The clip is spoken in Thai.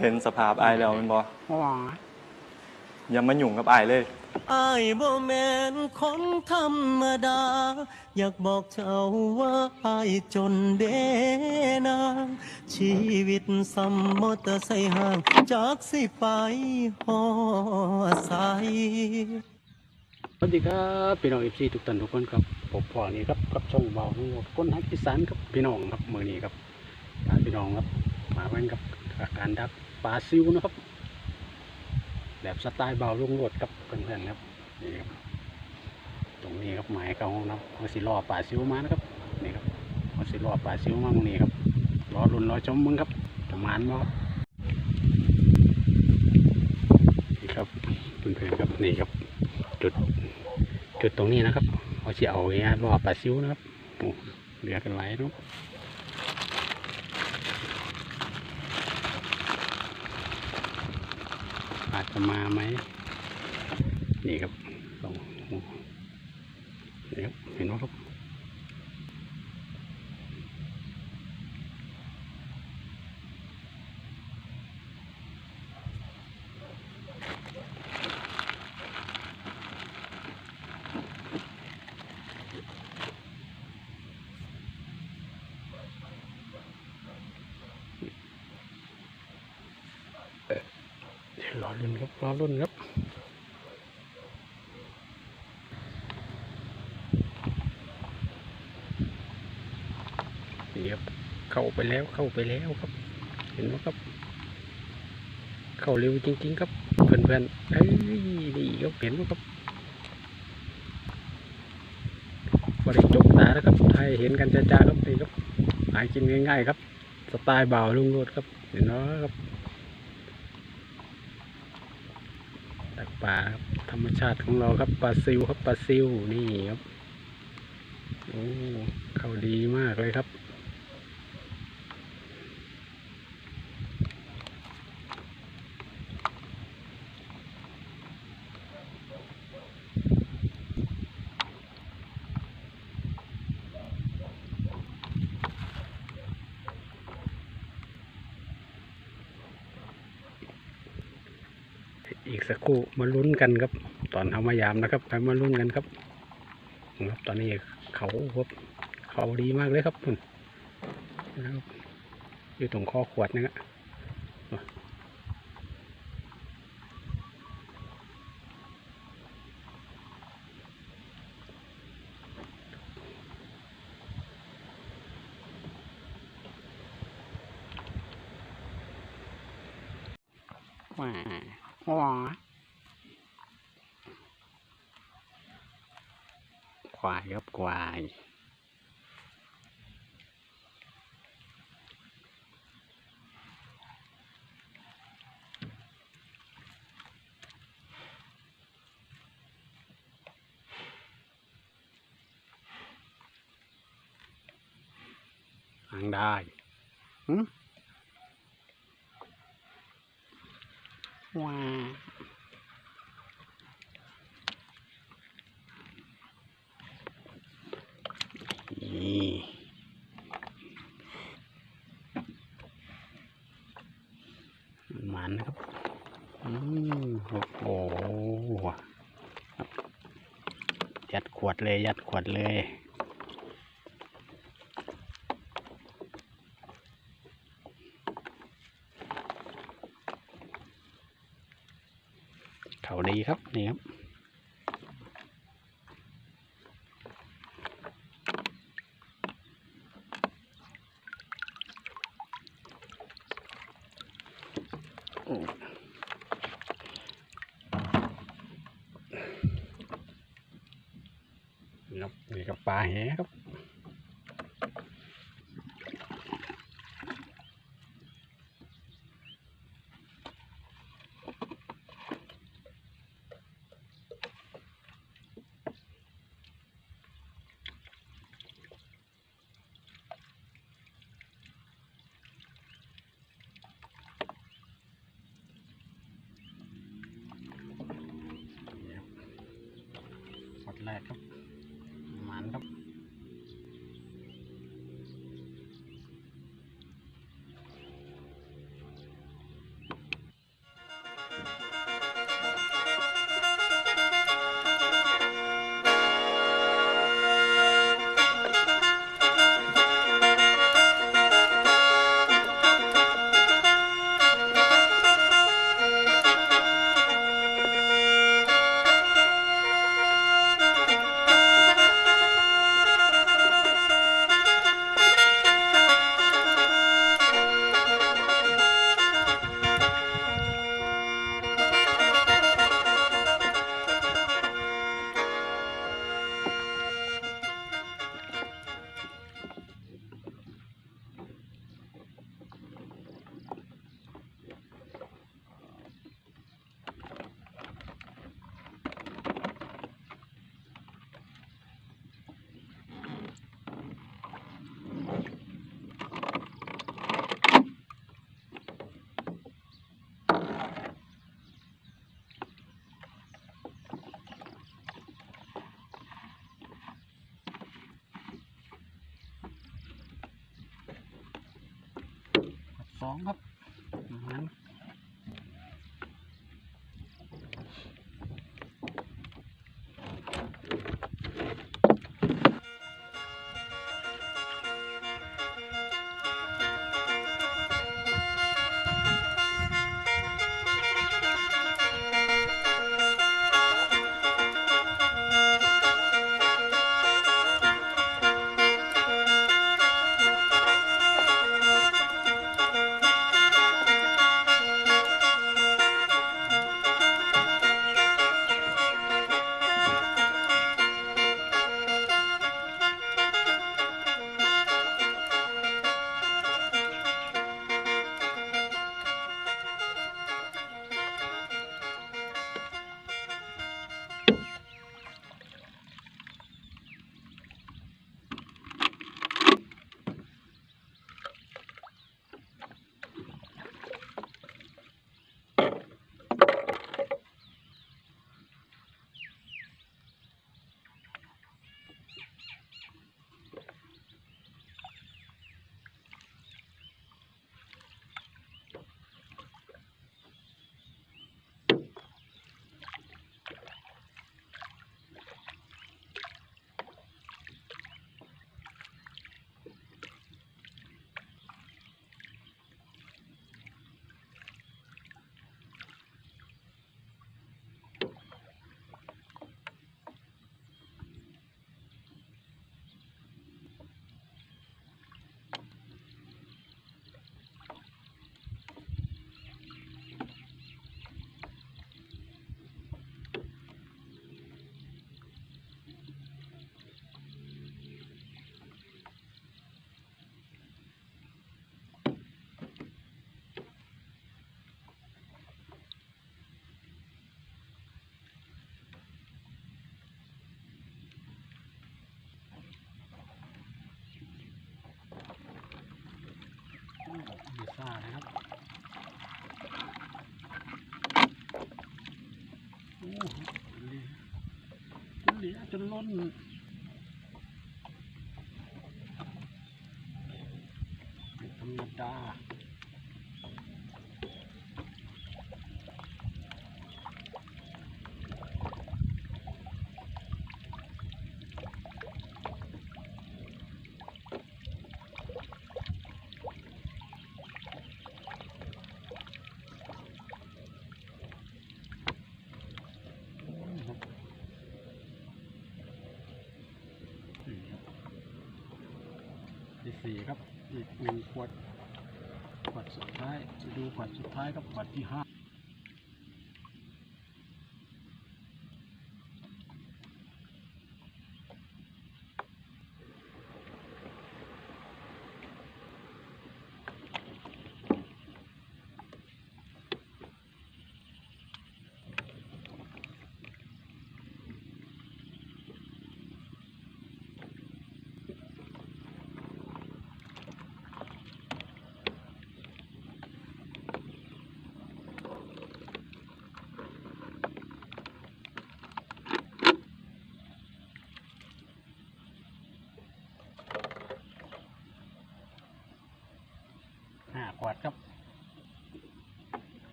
เห็นสภาพอายแล้วแมันบ่ว้าอย่ามายุ่งกับอายเลย อายบ่แม่นคนธรรมดา อยากบอกเจ้าว่าอายจนเดนางชีวิตซ้ำมอเตอร์ไซค์ห่าง จากสิไปหอดใสสวัสดีครับพี่น้องเอฟซีทุกท่านทุกคนครับผมพ่อนี่ครับกับช่องเบาทั้งหมดคนฮักอีสานครับพี่น้องครับมือนี้ครับพาพี่น้องครับมาเว้นกับการดัก ปลาซิวนะครับ แบบสไตล์เบาลุงโรดครับเพื่อนๆครับนี่ครับ ตรงนี้ครับหมายเขานะครับเขาสิล่อปลาซิวมานะครับนี่ครับเขาสิล่อปลาซิวมาตรงนี้ครับรอรุนรอชมมึงครับประมาณว่าครับนี่ครับเพื่อนๆครับนี่ครับ จุด จุดตรงนี้นะครับเอาสิเอาเงี้ยรอปลาซิวนะครับโอ้เหลือกันหลายเนา อาจจะมาไหมนี่ครับลองนี่ครับเห็นไหมครับ รอรุ่นครับรอรุ่นครับนี่ครับเข้าไปแล้วเข้าไปแล้วครับ เห็นไหมครับ เข้าเร็วจริง ๆ ครับเพื่อนๆเอ้ยนี่ครับเห็นไหมครับบริจกตาแล้วครับให้เห็นกันจ้าๆครับนี่ครับหากินง่ายๆครับ สไตล์เบาลุงโรดครับเห็นไหมครับ จาครับธรรมชาติของเราครับปลาซิวครับปลาซิวนี่ครับโอ้เข้าดีมากเลยครับ อีกสักครู่มาลุ้นกันครับ ตอนเอามายามนะครับไปมาลุ้นกันครับครับ ตอนนี้เขาครับเขาดีมากเลยครับคุณนะครับอยู่ตรงคอขวดนะฮะว้าว้าครับควายหางได้หึว้า นี่มันนะครับอืมโอ้โหครับยัดขวดเลย ยัดขวดเลยเขาดีครับ นี่ครับ ครับนี่กับปลาแหครับดแรกครับ สองครับประมาณ จนล้นธรรมดา สี่ครับ อีกหนึ่งขวด ขวดสุดท้าย จะดูขวดสุดท้ายครับขวดที่ห้า